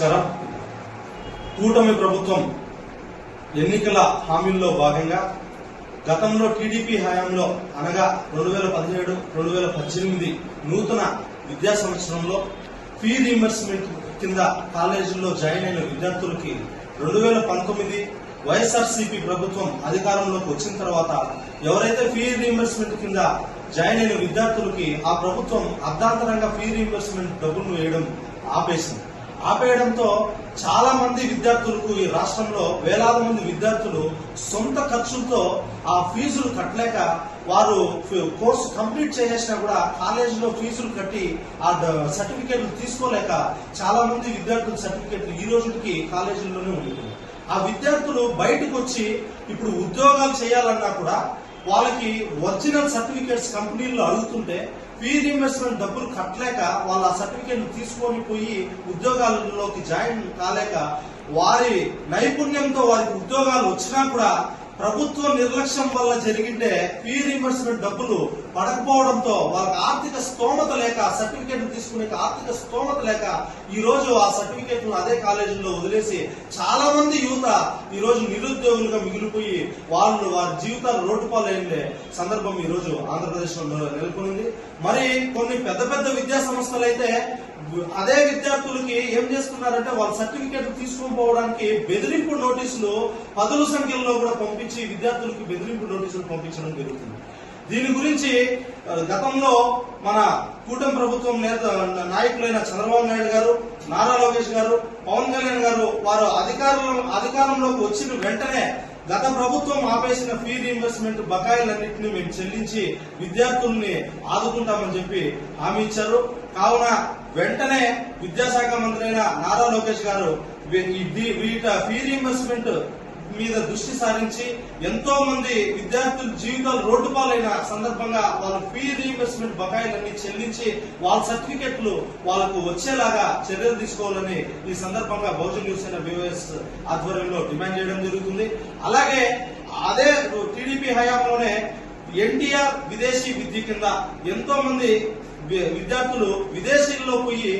నమస్కారం. కూటమి ప్రభుత్వం ఎన్నికల హామీల్లో భాగంగా గతంలో టీడీపీ హయాంలో అనగా రెండు వేల పదిహేడు రెండు వేల పద్దెనిమిది నూతన విద్యా సంవత్సరంలో ఫీ రీఎంబర్స్మెంట్ కింద కాలేజీల్లో జాయిన్ అయిన విద్యార్థులకి రెండు వేల పంతొమ్మిది వైఎస్ఆర్సీపీ ప్రభుత్వం అధికారంలోకి వచ్చిన తర్వాత ఎవరైతే ఫీ రీఎంబర్స్మెంట్ కింద జాయిన్ అయిన విద్యార్థులకి ఆ ప్రభుత్వం అర్ధాంతరంగా ఫీ రీఎంబర్స్మెంట్ డబ్బులు వేయడం ఆపేసింది. ఆపేయడంతో చాలా మంది విద్యార్థులకు ఈ రాష్ట్రంలో వేలాది మంది విద్యార్థులు సొంత ఖర్చులతో ఆ ఫీజులు కట్టలేక వారు కోర్సు కంప్లీట్ చేసేసినా కూడా కాలేజీలో ఫీజులు కట్టి ఆ సర్టిఫికేట్లు తీసుకోలేక చాలా మంది విద్యార్థుల సర్టిఫికేట్లు ఈ రోజుకి కాలేజీల్లోనే ఉంటుంది ఆ విద్యార్థులు బయటకు వచ్చి ఇప్పుడు ఉద్యోగాలు చేయాలన్నా కూడా వాళ్ళకి ఒరిజినల్ సర్టిఫికేట్స్ కంపెనీల్లో అడుగుతుంటే ఫీ రీఎంబర్స్మెంట్ డబ్బులు కట్టలేక వాళ్ళ సర్టిఫికేట్ తీసుకొని పోయి ఉద్యోగాలలోకి జాయిన్ కాలేక వారి నైపుణ్యంతో వారికి ఉద్యోగాలు వచ్చినా కూడా ప్రభుత్వ నిర్లక్ష్యం వల్ల జరిగింటే ఫీ రీఎంబర్స్మెంట్ డబ్బులు పడకపోవడంతో వాళ్ళకి ఆర్థిక స్తోమత లేక సర్టిఫికేట్ తీసుకునే ఆర్థిక స్తోమత లేక ఈ రోజు ఆ సర్టిఫికేట్ అదే కాలేజీలో వదిలేసి చాలా మంది యువత ఈ రోజు నిరుద్యోగులుగా మిగిలిపోయి వాళ్ళు వారి జీవితాలు రోడ్డు సందర్భం ఈ రోజు ఆంధ్రప్రదేశ్లో నెలకొనింది. మరి కొన్ని పెద్ద పెద్ద విద్యా సంస్థలు అయితే అదే విద్యార్థులకి ఏం చేస్తున్నారంటే వాళ్ళ సర్టిఫికేట్ తీసుకొని పోవడానికి బెదిరింపు నోటీసులు పదుల సంఖ్యలో కూడా పంపించి విద్యార్థులకి బెదిరింపు నోటీసులు పంపించడం జరుగుతుంది. దీని గురించి గతంలో మన కూటమి ప్రభుత్వం నేత నాయకులైన చంద్రబాబు నాయుడు గారు నారా లోకేష్ గారు పవన్ కళ్యాణ్ గారు వారు అధికారంలో అధికారంలోకి వచ్చిన వెంటనే గత ప్రభుత్వం ఆపేసిన ఫీ రీఇంబర్స్మెంట్ బకాయిలన్నింటినీ మేము చెల్లించి విద్యార్థుల్ని ఆదుకుంటామని చెప్పి హామీ ఇచ్చారు. కావున వెంటనే విద్యాశాఖ మంత్రి అయిన నారా లోకేష్ గారు వీట ఫీ రీఇంబర్స్మెంట్ మీద దృష్టి సారించి ఎంతో మంది విద్యార్థుల జీవితాలు రోడ్డు పాలైన సందర్భంగా వాళ్ళ ఫీ రీఇంబర్స్మెంట్ బకాయిలన్నీ చెల్లించి వాళ్ళ సర్టిఫికెట్లు వాళ్ళకు వచ్చేలాగా చర్యలు తీసుకోవాలని ఈ సందర్భంగా బహుజన్ న్యూస్ అయిన బీఓఎస్ ఆధ్వర్యంలో డిమాండ్ చేయడం జరుగుతుంది. అలాగే అదే టీడీపీ హయాంలోనే ఎన్టీఆర్ విదేశీ విద్య కింద ఎంతో మంది విద్యార్థులు విదేశీల్లో పోయి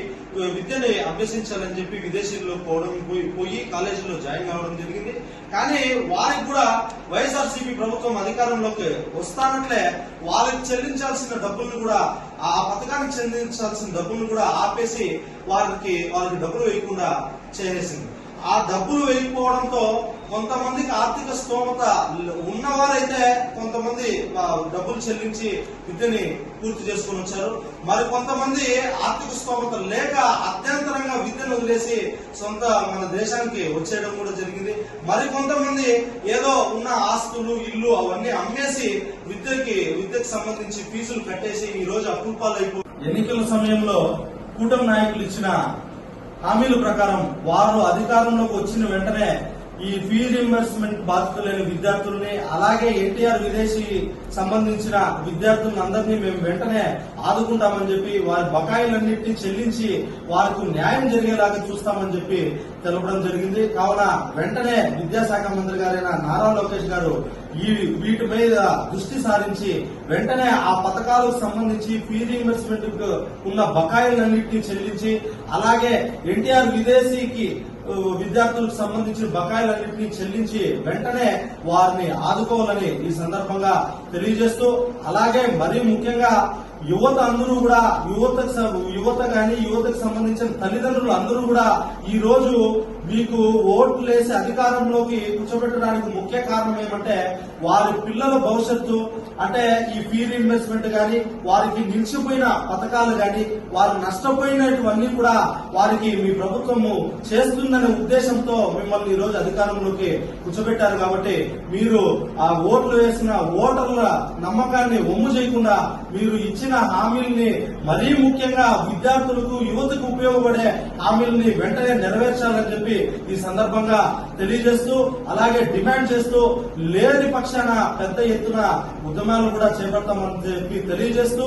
విద్యని అభ్యసించాలని చెప్పి విదేశీల్లో పోవడం పోయి పోయి కాలేజీలో జాయిన్ కావడం జరిగింది. కానీ వారికి కూడా వైఎస్ఆర్సీపీ ప్రభుత్వం అధికారంలోకి వస్తానట్లే వాళ్ళకి చెల్లించాల్సిన డబ్బులను కూడా ఆ పథకానికి చెల్లించాల్సిన డబ్బులను కూడా ఆపేసి వారికి వారికి డబ్బులు వేయకుండా చేసేసింది. ఆ డబ్బులు వెళ్ళిపోవడంతో కొంతమందికి ఆర్థిక స్తోమత ఉన్నవారైతే కొంతమంది డబ్బులు చెల్లించి విద్యని పూర్తి చేసుకుని వచ్చారు. మరి కొంతమంది ఆర్థిక స్తోమత లేక అత్యంతరంగా విద్యను వదిలేసి సొంత మన దేశానికి వచ్చేయడం కూడా జరిగింది. మరి కొంతమంది ఏదో ఉన్న ఆస్తులు ఇల్లు అవన్నీ అమ్మేసి విద్యకి విద్యకు సంబంధించి ఫీజులు కట్టేసి ఈ రోజు అప్పుల అయిపో ఎన్నికల సమయంలో కూటమి నాయకులు ఇచ్చిన హామీల ప్రకారం వారు అధికారంలోకి వచ్చిన వెంటనే ఈ ఫీ రింబర్స్మెంట్ బాధితులైన విద్యార్థుల్ని అలాగే ఎన్టీఆర్ విదేశీ సంబంధించిన విద్యార్థులను అందరినీ మేము వెంటనే ఆదుకుంటామని చెప్పి వారి బకాయిలన్నింటినీ చెల్లించి వారికి న్యాయం జరిగేలాగా చూస్తామని చెప్పి తెలపడం జరిగింది. కావున వెంటనే విద్యాశాఖ మంత్రి గారైన నారా లోకేష్ గారు ఈ వీటి మీద దృష్టి సారించి వెంటనే ఆ పథకాలకు సంబంధించి ఫీ రీఇంబర్స్మెంట్ ఉన్న బకాయిలన్నింటినీ చెల్లించి అలాగే ఎన్టీఆర్ విదేశీకి విద్యార్థులకు సంబంధించిన బకాయిలన్నింటినీ చెల్లించి వెంటనే వారిని ఆదుకోవాలని ఈ సందర్భంగా తెలియజేస్తూ అలాగే మరీ ముఖ్యంగా యువత అందరూ కూడా యువతకు యువత గాని యువతకు సంబంధించిన తల్లిదండ్రులు అందరూ కూడా ఈ రోజు మీకు ఓట్లు వేసి అధికారంలోకి కూర్చోబెట్టడానికి ముఖ్య కారణం ఏమంటే వారి పిల్లల భవిష్యత్తు. అంటే ఈ ఫీ రీఇన్వెస్ట్మెంట్ గాని వారికి నిలిచిపోయిన పథకాలు గాని వారు నష్టపోయినటువన్నీ కూడా వారికి మీ ప్రభుత్వము చేస్తుందనే ఉద్దేశంతో మిమ్మల్ని ఈ రోజు అధికారంలోకి కూర్చోబెట్టారు కాబట్టి మీరు ఆ ఓట్లు వేసిన ఓటర్ల నమ్మకాన్ని ఒమ్ము చేయకుండా మీరు ఇచ్చిన హామీల్ని మరీ ముఖ్యంగా విద్యార్థులకు యువతకు ఉపయోగపడే హామీల్ని వెంటనే నెరవేర్చాలని చెప్పి ఈ సందర్భంగా తెలియజేస్తూ అలాగే డిమాండ్ చేస్తూ లేని పక్షాన పెద్ద ఎత్తున ఉద్యమాలు కూడా చేపడతామని చెప్పి తెలియజేస్తూ